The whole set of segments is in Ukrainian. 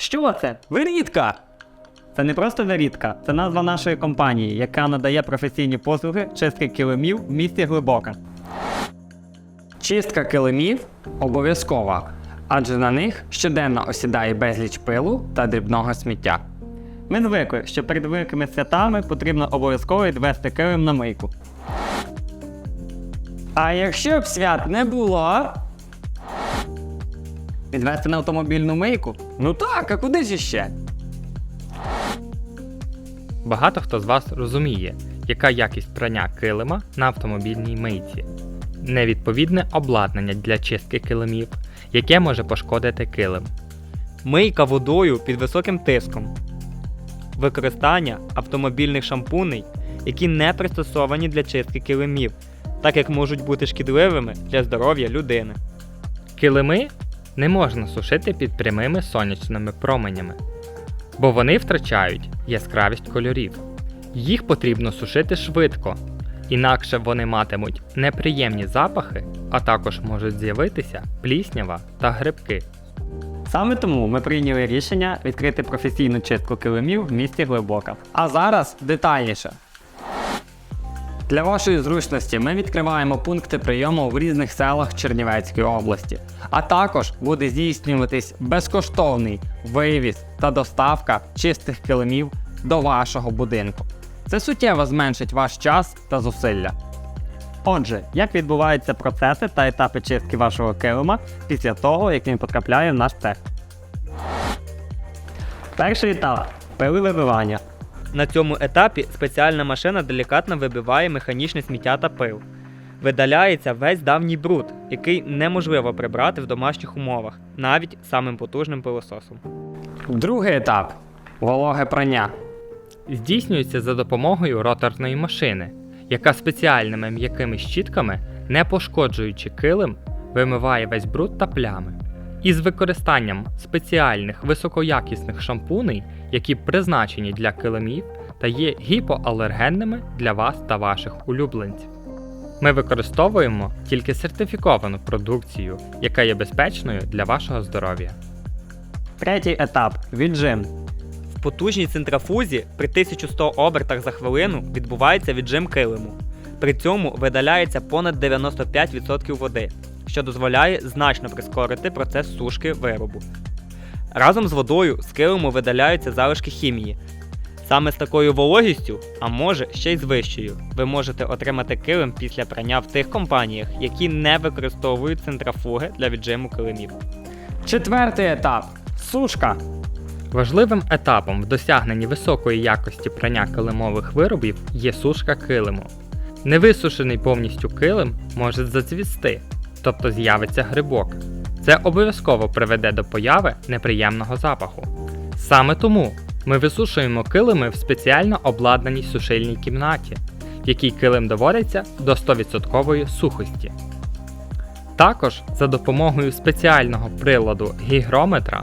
Що це? Вирідка! Це не просто вирідка, це назва нашої компанії, яка надає професійні послуги чистки килимів в місті Глибока. Чистка килимів обов'язкова, адже на них щоденно осідає безліч пилу та дрібного сміття. Ми звикли, що перед великими святами потрібно обов'язково відвести килим на мийку. А якщо б свят не було. Відвести на автомобільну мийку? Ну так, а куди ж іще? Багато хто з вас розуміє, яка якість прання килима на автомобільній мийці. Невідповідне обладнання для чистки килимів, яке може пошкодити килим. Мийка водою під високим тиском. Використання автомобільних шампуней, які не пристосовані для чистки килимів, так як можуть бути шкідливими для здоров'я людини. Килими не можна сушити під прямими сонячними променями, бо вони втрачають яскравість кольорів. Їх потрібно сушити швидко, інакше вони матимуть неприємні запахи, а також можуть з'явитися пліснява та грибки. Саме тому ми прийняли рішення відкрити професійну чистку килимів в місті Глибока. А зараз детальніше. Для вашої зручності ми відкриваємо пункти прийому в різних селах Чернівецької області, а також буде здійснюватись безкоштовний вивіз та доставка чистих килимів до вашого будинку. Це суттєво зменшить ваш час та зусилля. Отже, як відбуваються процеси та етапи чистки вашого килима після того, як він потрапляє в наш цех? Перший етап пили вибивання. На цьому етапі спеціальна машина делікатно вибиває механічне сміття та пил. Видаляється весь давній бруд, який неможливо прибрати в домашніх умовах, навіть самим потужним пилососом. Другий етап вологе прання. здійснюється за допомогою роторної машини, яка спеціальними м'якими щітками, не пошкоджуючи килим, вимиває весь бруд та плями. Із використанням спеціальних високоякісних шампуней, які призначені для килимів та є гіпоалергенними для вас та ваших улюбленців. Ми використовуємо тільки сертифіковану продукцію, яка є безпечною для вашого здоров'я. Третій етап віджим. В потужній центрафузі при 1100 обертах за хвилину відбувається віджим килиму. При цьому видаляється понад 95% води, що дозволяє значно прискорити процес сушки виробу. Разом з водою з килиму видаляються залишки хімії. Саме з такою вологістю, а може ще й з вищою, ви можете отримати килим після прання в тих компаніях, які не використовують центрафуги для віджиму килимів. Четвертий етап сушка. Важливим етапом в досягненні високої якості прання килимових виробів є сушка килиму. Невисушений повністю килим може зацвісти, тобто з'явиться грибок. Це обов'язково приведе до появи неприємного запаху. Саме тому ми висушуємо килими в спеціально обладнаній сушильній кімнаті, в якій килим доводиться до 100% сухості. Також за допомогою спеціального приладу гігрометра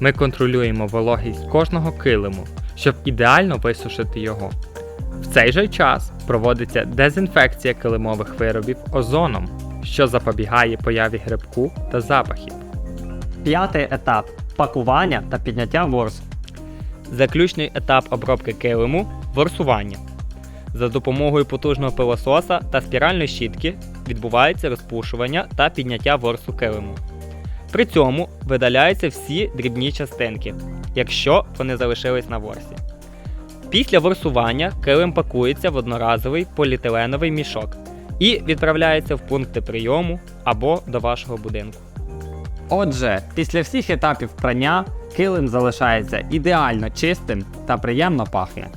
ми контролюємо вологість кожного килиму, щоб ідеально висушити його. В цей же час проводиться дезінфекція килимових виробів озоном, що запобігає появі грибку та запахів. П'ятий етап пакування та підняття ворс. Заключний етап обробки килиму ворсування. За допомогою потужного пилососа та спіральної щітки відбувається розпушування та підняття ворсу килиму. При цьому видаляються всі дрібні частинки, якщо вони залишились на ворсі. Після ворсування килим пакується в одноразовий поліетиленовий мішок і відправляється в пункти прийому або до вашого будинку. Отже, після всіх етапів прання килим залишається ідеально чистим та приємно пахне.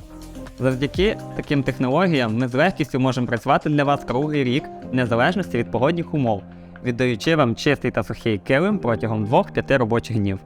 Завдяки таким технологіям ми з легкістю можемо працювати для вас круглий рік, в незалежності від погодних умов, віддаючи вам чистий та сухий килим протягом 2-5 робочих днів.